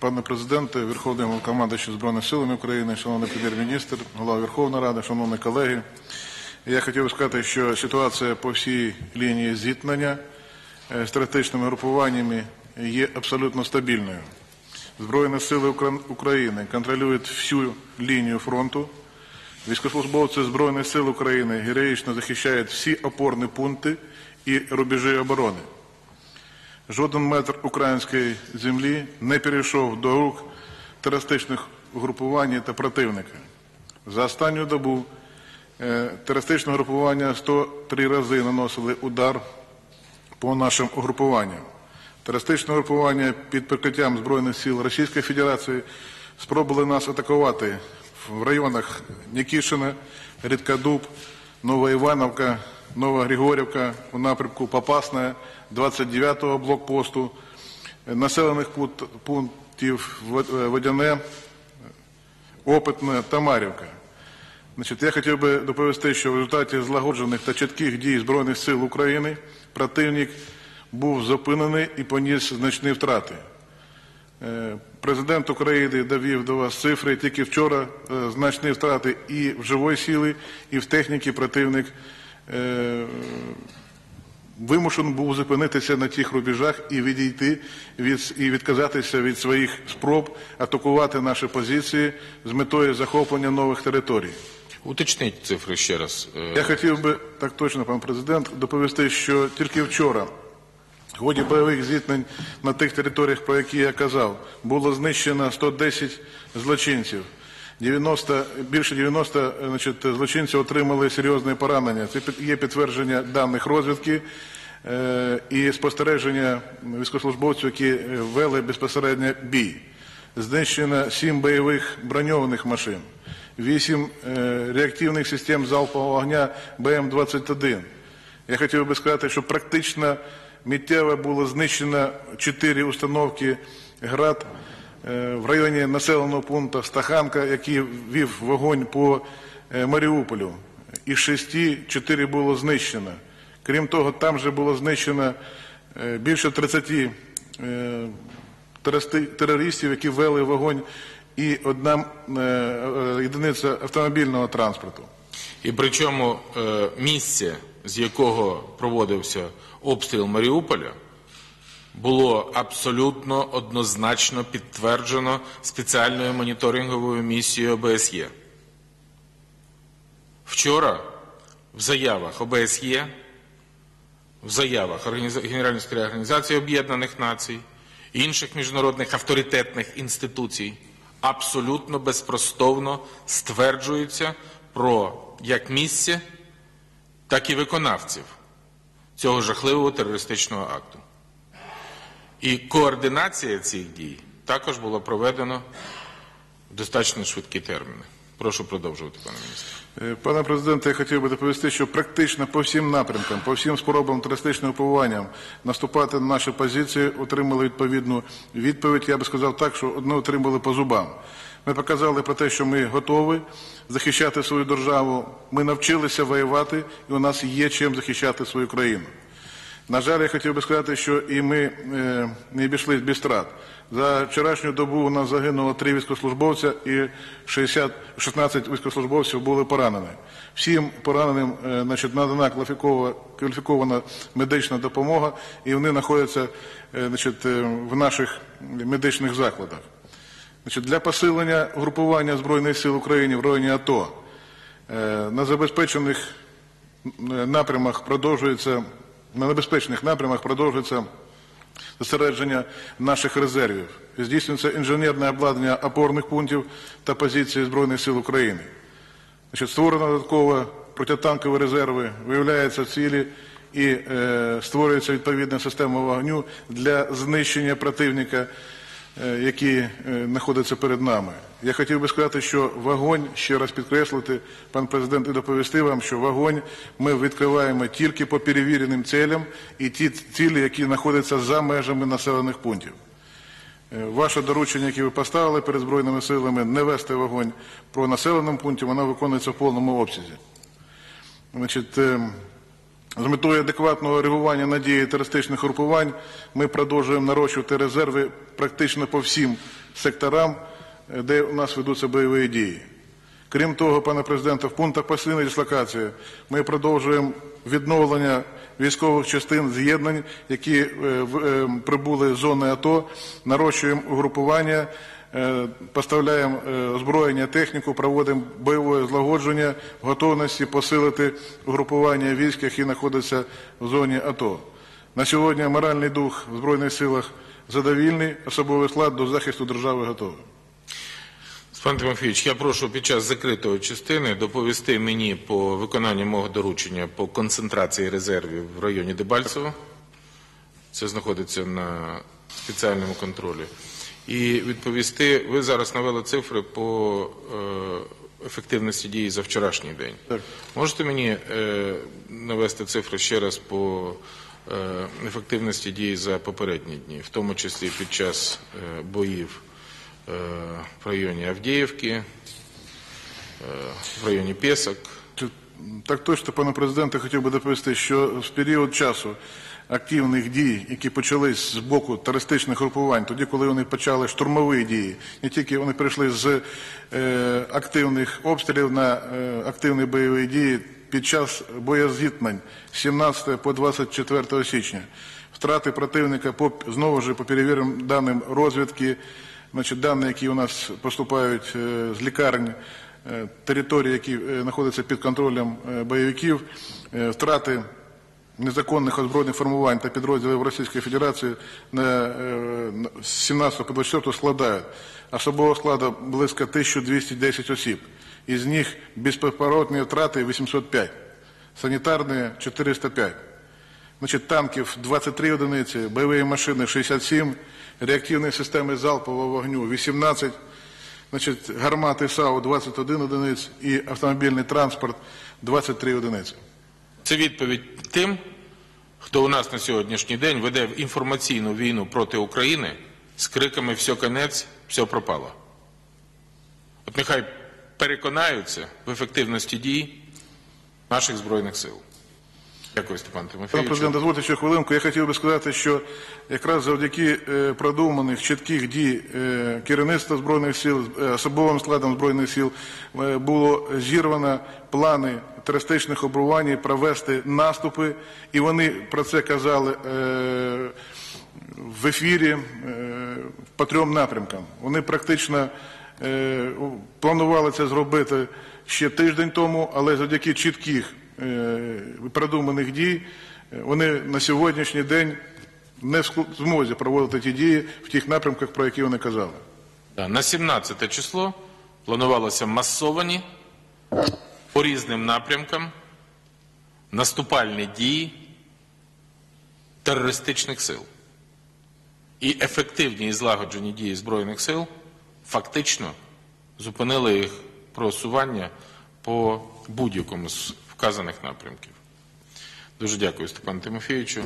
Пане президенте, Верховний Головнокомандуючий Збройних силами України, шановний прем'єр-міністр, голова Верховної Ради, шановні колеги. Я хотів би сказати, що ситуація по всій лінії зіткнення е, з терористичними групуваннями є абсолютно стабільною. Збройні сили України контролюють всю лінію фронту. Військовослужбовці Збройних сил України героїчно захищають всі опорні пункти і рубежі оборони. Жоден метр української землі не перейшов до рук терористичних угрупувань та противника. За останню добу е, терористичне групування 103 рази наносили удар по нашим угрупуванням. Терористичне групування під прикриттям Збройних сил Російської Федерації спробували нас атакувати в районах Нікішина, Рідкодуб, Нова Івановка, Нова Григорівка у напрямку Попасне, 29-го блокпосту, населених пунктів е, Водяне, Опитне та Марівка. Значить, я хотів би доповісти, що в результаті злагоджених та чітких дій Збройних сил України противник був зупинений і поніс значні втрати. Е, Президент України довів до вас цифри. Тільки вчора е, значні втрати і в живої сили, і в техніці противник вимушений був зупинитися на тих рубежах і відійти від, і відказатися від своїх спроб атакувати наші позиції з метою захоплення нових територій. Уточніть цифри ще раз. Е, Я хотів би так точно, пан президент, доповісти, що тільки вчора, в ході бойових зіткнень на тих територіях, про які я казав, було знищено 110 злочинців. 90, більше 90 значить, злочинців отримали серйозні поранення. Це є підтвердження даних розвідки е, і спостереження військовослужбовців, які е, вели безпосередньо бій. Знищено 7 бойових броньованих машин, 8 е, реактивних систем залпового вогня БМ-21. Я хотів би сказати, що практично миттєво було знищено 4 установки «Град» в районі населеного пункту Стаханка, який вів вогонь по е, Маріуполю. Із шести 4 було знищено. Крім того, там же було знищено е, більше 30 е, терористів, які вели вогонь, і одна е, е, єдиниця автомобільного транспорту. І причому е, місце, з якого проводився обстріл Маріуполя, було абсолютно однозначно підтверджено спеціальною моніторинговою місією ОБСЄ. Вчора в заявах ОБСЄ, в заявах Генеральної секретаря Організації Об'єднаних Націй, інших міжнародних авторитетних інституцій абсолютно безпростовно стверджується про як місце, так і виконавців цього жахливого терористичного акту. І координація цих дій також була проведена в достатньо швидкі терміни. Прошу продовжувати, пане міністре. Е, Пане президенте, я хотів би доповісти, що практично по всім напрямкам, по всім спробам терористичним впливанням наступати на наші позиції отримали відповідну відповідь. Я би сказав так, що одне отримали по зубам. Ми показали про те, що ми готові захищати свою державу. Ми навчилися воювати, і у нас є чим захищати свою країну. На жаль, я хотів би сказати, що і ми е, не обійшлись без втрат. За вчорашню добу у нас загинуло три військовослужбовця і 60, 16 військовослужбовців були поранені. Всім пораненим е, значить, надана кваліфікована, медична допомога, і вони знаходяться е, значить, в наших медичних закладах. Значить, для посилення групування Збройних сил України в районі АТО на забезпечених напрямах продовжується на небезпечних напрямах продовжується зосередження наших резервів. Здійснюється інженерне обладнання опорних пунктів та позицій Збройних сил України. Значить, створено додатково протитанкові резерви, виявляються цілі і е, створюється відповідна система вогню для знищення противника, е, який е, перед нами. Я хотів би сказати, що вогонь, ще раз підкреслити, пан президент, і доповісти вам, що вогонь ми відкриваємо тільки по перевіреним цілям і ті цілі, які знаходяться за межами населених пунктів. Е, Ваше доручення, яке ви поставили перед Збройними силами, не вести вогонь по населеному пункті, воно виконується в повному обсязі. Значить, З метою адекватного реагування на дії терористичних групувань ми продовжуємо нарощувати резерви практично по всім секторам, е, де у нас ведуться бойові дії. Крім того, пане президенте, в пунктах постійної дислокації ми продовжуємо відновлення військових частин з'єднань, які е, е, прибули з зони АТО, нарощуємо угрупування, поставляємо е, озброєння, техніку, проводимо бойове злагодження в готовності посилити угрупування військ, які знаходяться в зоні АТО. На сьогодні моральний дух в Збройних силах задовільний, особовий склад до захисту держави готовий. Пан Тимофійович, я прошу під час закритої частини доповісти мені по виконанню мого доручення по концентрації резервів в районі Дебальцево. Це знаходиться на спеціальному контролі. І відповісти, ви зараз навели цифри по е, ефективності дії за вчорашній день. Так. Можете мені е, навести цифри ще раз по е, ефективності дії за попередні дні, в тому числі під час боїв в районі Авдіївки, в районі Пєсок. Так точно, пане президенте, хотів би доповісти, що в період часу активних дій, які почались з боку терористичних групувань, тоді, коли вони почали штурмові дії, не тільки вони перейшли з е, активних обстрілів на е, активні бойові дії під час боєзіткнень з 17 по 24 січня. Втрати противника по знову ж по перевіреним даним розвідки, значить, дані, які у нас поступають е, з лікарень, е, території, які е, знаходяться під контролем е, бойовиків, втрати незаконних озброєних формувань та підрозділів Російської Федерації на, е, з 17 по 24 складають особового складу близько 1210 осіб. Із них безповоротні втрати 805, санітарні 405. Значить, танків 23 одиниці, бойові машини 67, реактивні системи залпового вогню 18, значить, гармати САУ 21 одиниць і автомобільний транспорт 23 одиниці. Це відповідь тим, хто у нас на сьогоднішній день веде інформаційну війну проти України з криками «все конець, все пропало». От нехай переконаються в ефективності дій наших Збройних сил. Дякую, Степан Пане президент, дозвольте ще хвилинку. Я хотів би сказати, що якраз завдяки е, продуманих чітких дій е, керівництва збройних сил, е, особовим складом збройних сил було зірвано плани терористичних обрувань провести наступи, і вони про це казали. е, в ефірі е, по трьом напрямкам. Вони практично е, планували це зробити ще тиждень тому, але завдяки чітких продуманих дій вони на сьогоднішній день не в змозі проводити ті дії в тих напрямках, про які вони казали. На 17 число планувалося масовані по різним напрямкам наступальні дії терористичних сил. І ефективні і злагоджені дії Збройних сил фактично зупинили їх просування по будь-якому з вказаних напрямків. Дуже дякую, Степану Тимофійовичу.